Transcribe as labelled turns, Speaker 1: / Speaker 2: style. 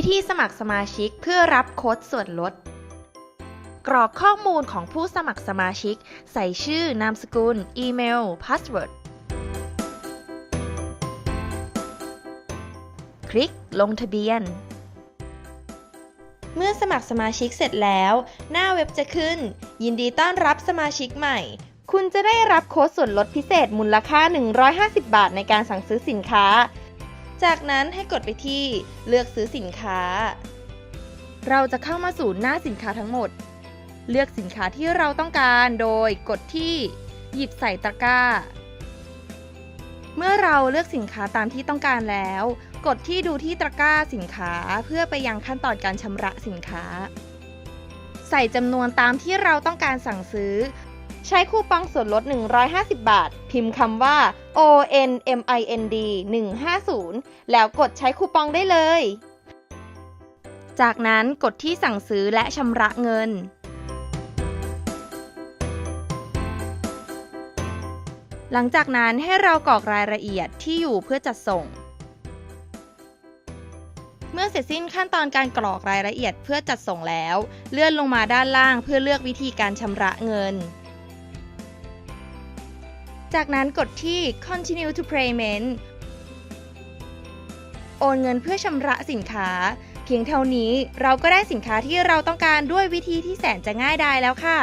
Speaker 1: วิธีสมัครสมาชิกเพื่อรับโค้ดส่วนลด กรอกข้อมูลของผู้สมัครสมาชิก ใส่ชื่อนามสกุล อีเมล พาสเวิร์ด คลิกลงทะเบียน เมื่อสมัครสมาชิกเสร็จแล้ว หน้าเว็บจะขึ้น ยินดีต้อนรับสมาชิกใหม่ คุณจะได้รับโค้ดส่วนลดพิเศษมูลค่า 150 บาทในการสั่งซื้อสินค้า จากนั้นให้กดไปที่เลือกซื้อสินค้า เราจะเข้ามาสู่หน้าสินค้าทั้งหมด เลือกสินค้าที่เราต้องการโดยกดที่หยิบใส่ตะกร้า เมื่อเราเลือกสินค้าตามที่ต้องการแล้ว กดที่ดูที่ตะกร้าสินค้าเพื่อไปยังขั้นตอนการชำระสินค้า ใส่จำนวนตามที่เราต้องการสั่งซื้อ ใช้คูปองส่วนลด 150 บาท พิมพ์คำว่า ONMIND 150 แล้วกดใช้คูปองได้เลย จากนั้นกดที่สั่งซื้อและชำระเงิน หลังจากนั้นให้เรากรอกรายละเอียดที่อยู่เพื่อจัดส่ง เมื่อเสร็จสิ้นขั้นตอนการกรอกรายละเอียดเพื่อจัดส่งแล้ว เลื่อนลงมาด้านล่างเพื่อเลือกวิธีการชำระเงิน จากนั้นกดที่ continue to payment โอนเงินเพื่อชำระสินค้า เพียงเท่านี้เราก็ได้สินค้าที่เราต้องการด้วยวิธีที่แสนจะง่ายดายแล้วค่ะ